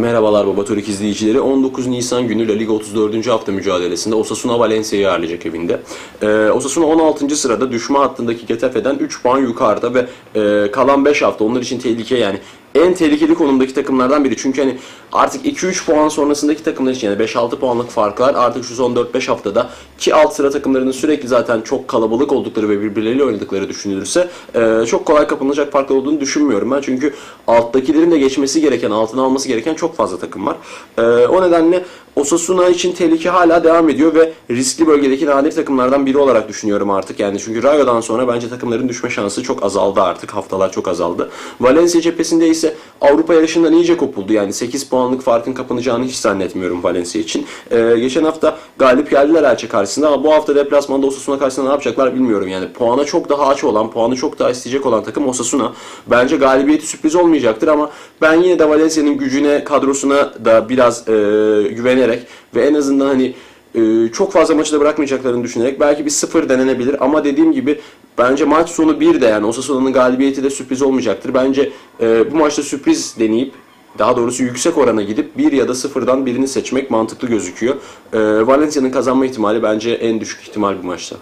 Merhabalar Baba izleyicileri. 19 Nisan günü La Liga 34. hafta mücadelesinde Osasuna Valencia'yı ağırlayacak evinde. Ee, Osasuna 16. sırada düşme hattındaki Getafe'den 3 puan yukarıda ve e, kalan 5 hafta onlar için tehlike yani en tehlikeli konumdaki takımlardan biri. Çünkü hani artık 2-3 puan sonrasındaki takımlar için yani 5-6 puanlık farklar artık şu son 4-5 haftada ki alt sıra takımlarının sürekli zaten çok kalabalık oldukları ve birbirleriyle oynadıkları düşünülürse e, çok kolay kapanacak farklar olduğunu düşünmüyorum ben. Çünkü alttakilerin de geçmesi gereken, altına alması gereken çok fazla takım var. E, o nedenle Osasuna için tehlike hala devam ediyor ve riskli bölgedeki nadir takımlardan biri olarak düşünüyorum artık. Yani çünkü Rayo'dan sonra bence takımların düşme şansı çok azaldı artık. Haftalar çok azaldı. Valencia cephesinde ise Avrupa yarışından iyice kopuldu. Yani 8 puanlık farkın kapanacağını hiç zannetmiyorum Valencia için. Ee, geçen hafta galip geldiler Elche karşısında ama bu hafta deplasmanda Osasuna karşısında ne yapacaklar bilmiyorum. Yani puana çok daha aç olan, puanı çok daha isteyecek olan takım Osasuna. Bence galibiyeti sürpriz olmayacaktır ama ben yine de Valencia'nın gücüne, kadrosuna da biraz e, güvenerek ve en azından hani e, çok fazla maçı da bırakmayacaklarını düşünerek belki bir sıfır denenebilir ama dediğim gibi bence maç sonu bir de yani Osasuna'nın galibiyeti de sürpriz olmayacaktır. Bence e, bu maçta sürpriz deneyip daha doğrusu yüksek orana gidip bir ya da sıfırdan birini seçmek mantıklı gözüküyor. E, Valencia'nın kazanma ihtimali bence en düşük ihtimal bu maçta.